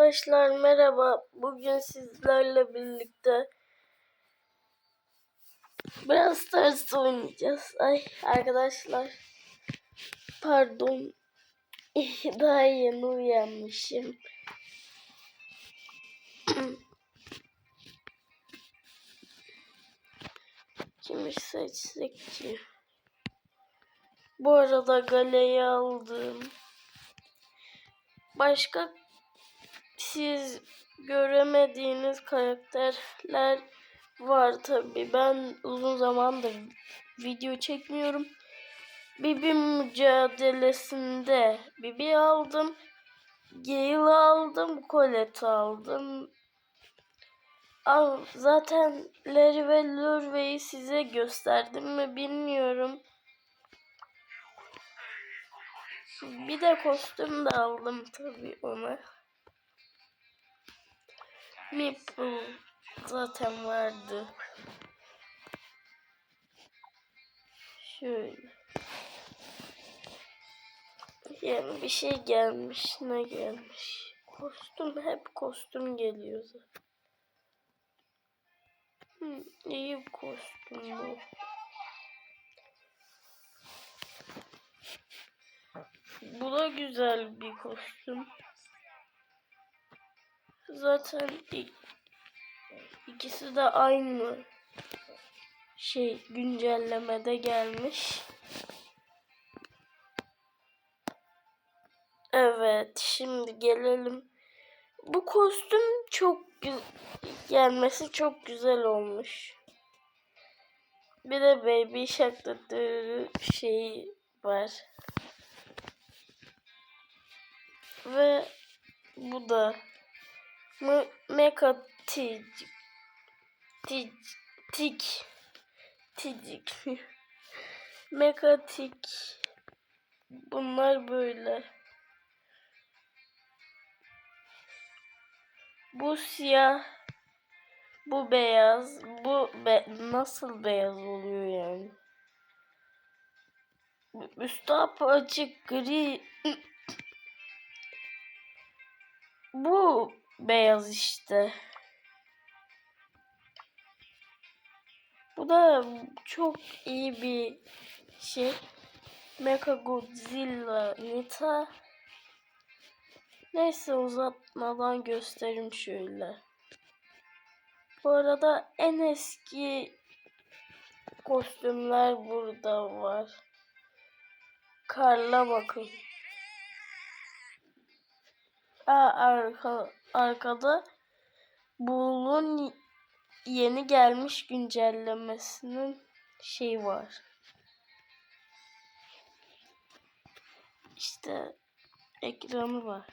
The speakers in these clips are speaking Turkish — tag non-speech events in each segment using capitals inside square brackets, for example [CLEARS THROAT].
Arkadaşlar merhaba. Bugün sizlerle birlikte biraz Stars oynayacağız. Ay arkadaşlar. Pardon. [LAUGHS] Daha yeni uyanmışım. [CLEARS THROAT] Kimi seçsek ki? Bu arada galeyi aldım. Başka siz göremediğiniz karakterler var tabi. Ben uzun zamandır video çekmiyorum. Bibi mücadelesinde Bibi aldım. Gale aldım. Colette aldım. Al, zaten Larry ve Lurvey'i size gösterdim mi bilmiyorum. Bir de kostüm de aldım tabii ona. Meeple zaten vardı. Şöyle. Yani bir şey gelmiş. Ne gelmiş? Kostüm hep kostüm geliyor zaten. Hı, iyi bir kostüm bu. Bu da güzel bir kostüm. Zaten ik- ikisi de aynı şey güncellemede gelmiş. Evet, şimdi gelelim. Bu kostüm çok gelmesi çok güzel olmuş. Bir de Baby Shark şeyi var. Ve bu da Me Mecha Tig Tig Tig Tig Mecha Tig Bunlar böyle. Bu siyah bu beyaz. Bu be nasıl beyaz oluyor yani? Üstü açık gri Bu beyaz işte. Bu da çok iyi bir şey. Mecha Godzilla Nita. Neyse uzatmadan göstereyim şöyle. Bu arada en eski kostümler burada var. Karla bakın. Aa, arka, arkada Bull'un yeni gelmiş güncellemesinin şey var. İşte ekranı var.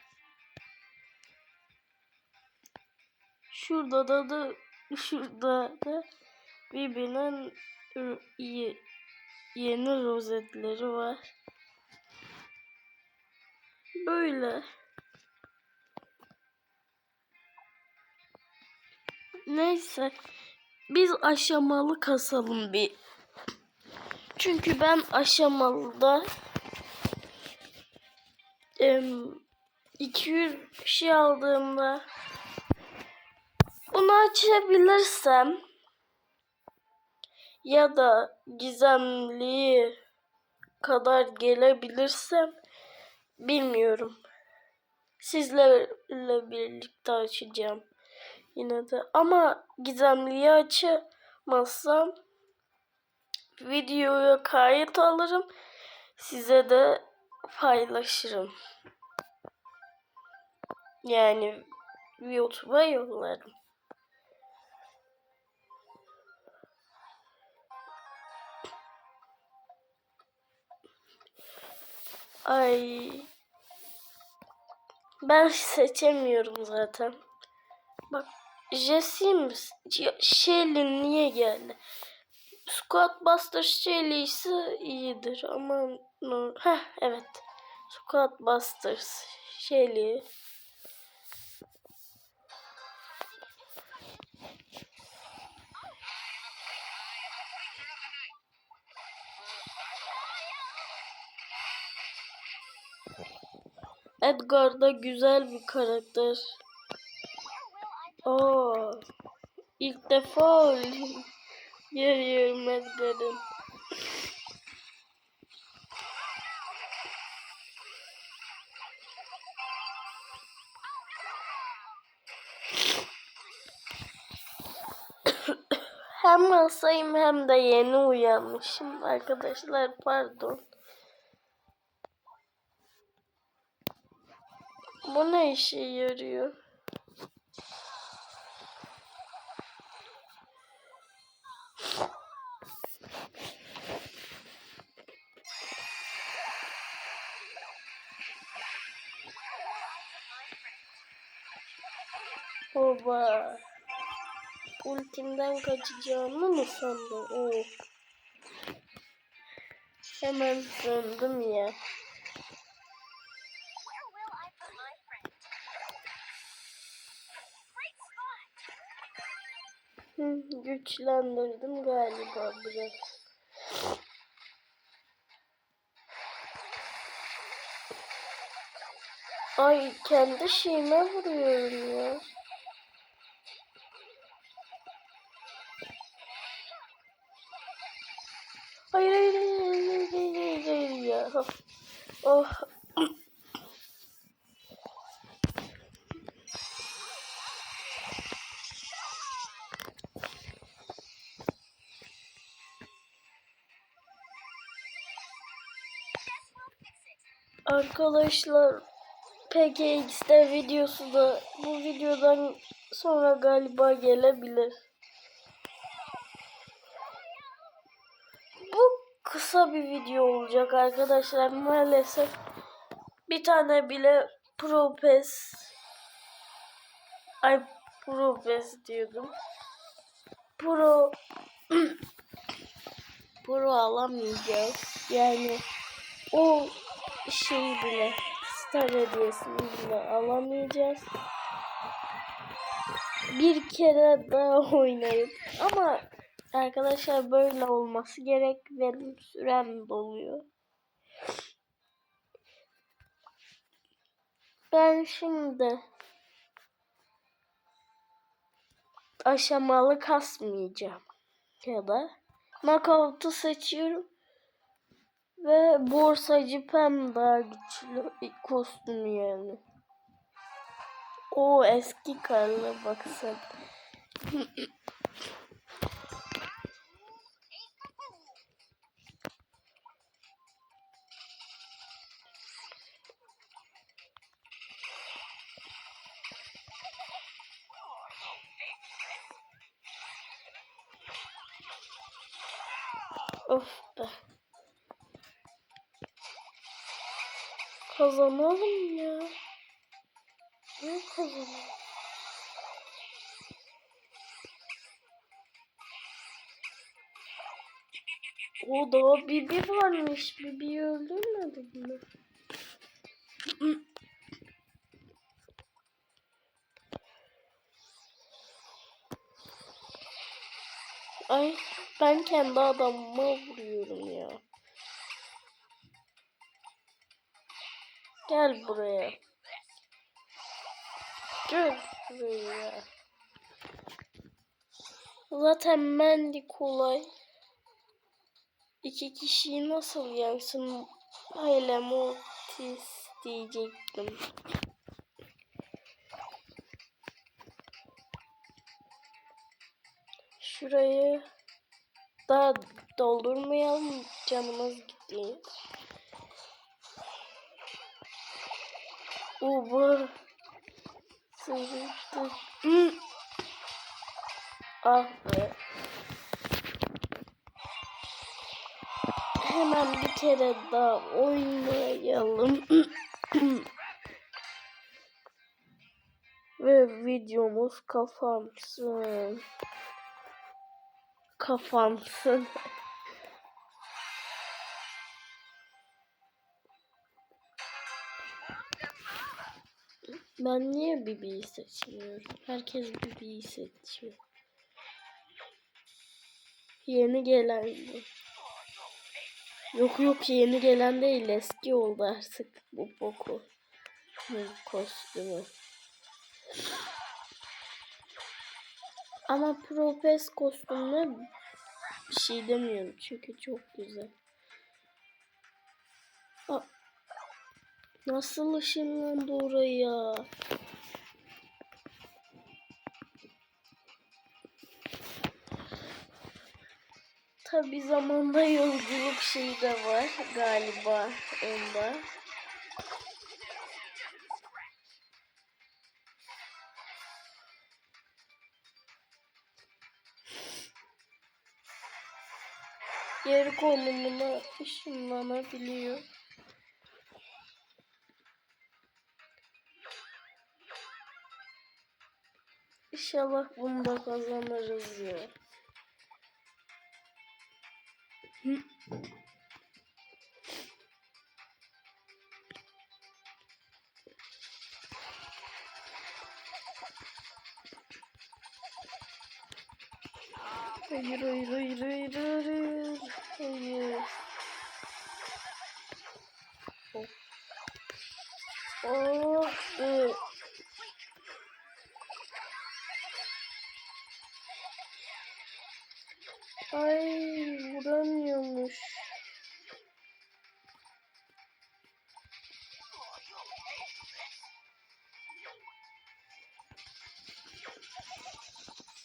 Şurada da da şurada da birbirinin yeni rozetleri var. Böyle. Neyse. Biz aşamalı kasalım bir. Çünkü ben aşamalıda em, 200 şey aldığımda bunu açabilirsem ya da gizemli kadar gelebilirsem bilmiyorum. Sizlerle birlikte açacağım yine de. Ama gizemliyi açamazsam videoya kayıt alırım. Size de paylaşırım. Yani YouTube'a yollarım. Ay. Ben seçemiyorum zaten. Bak Jessim Shelly niye geldi? Squad Buster Shelly ise iyidir ama heh, evet. Squad Busters Shelly Edgar da güzel bir karakter. Oo. İlk defa. Görüyorum Edgar'ın. hem hastayım hem de yeni uyanmışım arkadaşlar pardon. Bu ne işe yarıyor? Oba. Ultimden kaçacağımı mı sandın? Oo. Hemen söndüm ya. Güçlendirdim galiba biraz. Ay kendi şeyime vuruyorum ya. Arkadaşlar PKX'de videosu da bu videodan sonra galiba gelebilir. Bu kısa bir video olacak arkadaşlar maalesef. Bir tane bile Pro PES Ay Pro PES diyordum. Pro [CLEARS THROAT] Pro alamayacağız. Yani o şey bile star hediyesini bile alamayacağız. Bir kere daha [LAUGHS] oynayıp ama arkadaşlar böyle olması gerek benim sürem doluyor. Ben şimdi aşamalı kasmayacağım ya da knockout'u seçiyorum. Ve borsacı pem daha güçlü kostüm yani. O eski karlı baksana. of be. Kazanalım ya. Ne kazanalım? O da Bibi varmış. Bibi'yi öldürmedin mi? Ay ben kendi adamıma vuruyorum Gel buraya. Gel buraya. Zaten Mandy kolay. İki kişiyi nasıl yansın? Hele Mortis diyecektim. Şurayı daha doldurmayalım canımız gidiyor. Uber sırıttı. Hı. Ah be. Hemen bir kere daha oynayalım. Ve videomuz kapansın. Kapansın. Ben niye Bibi'yi seçmiyorum? Herkes Bibi'yi seçiyor. Yeni gelen mi? Yok yok yeni gelen değil eski oldu artık bu boku. Bu kostümü. Ama Propes kostümüne bir şey demiyorum çünkü çok güzel. Aa, nasıl ışınlandı oraya? Tabi zamanda yolculuk şeyi de var galiba onda. Yer konumuna ışınlanabiliyor. İnşallah bunu da kazanırız ya. Hı.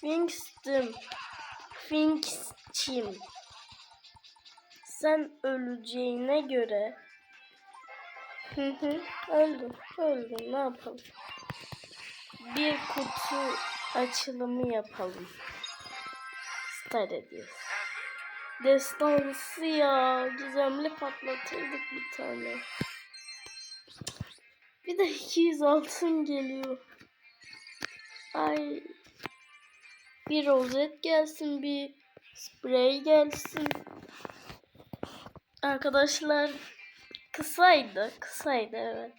Finkstim. Finksçim. Sen öleceğine göre. Hı hı. Öldüm. Öldüm. Ne yapalım? Bir kutu açılımı yapalım. Start ediyoruz. Destansı ya. Gizemli patlatırdık bir tane. Bir de 200 altın geliyor. Ay. Bir rozet gelsin, bir sprey gelsin. Arkadaşlar kısaydı, kısaydı evet.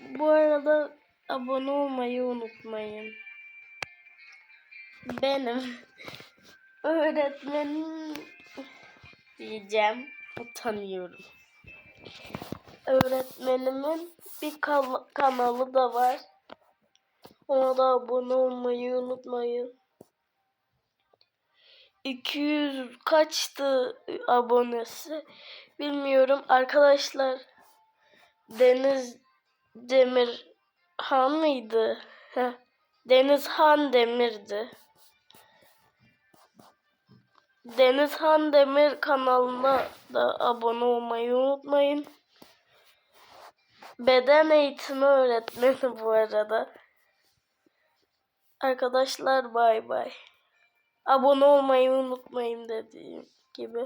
Bu arada abone olmayı unutmayın. Benim [LAUGHS] öğretmenim diyeceğim. Utanıyorum. Öğretmenimin bir kanalı da var. Ona da abone olmayı unutmayın. 200 kaçtı abonesi? Bilmiyorum. Arkadaşlar Deniz Demir Han mıydı? Deniz Han Demir'di. Deniz Han Demir kanalına da abone olmayı unutmayın. Beden eğitimi öğretmeni bu arada. Arkadaşlar bay bay. Abone olmayı unutmayın dediğim gibi.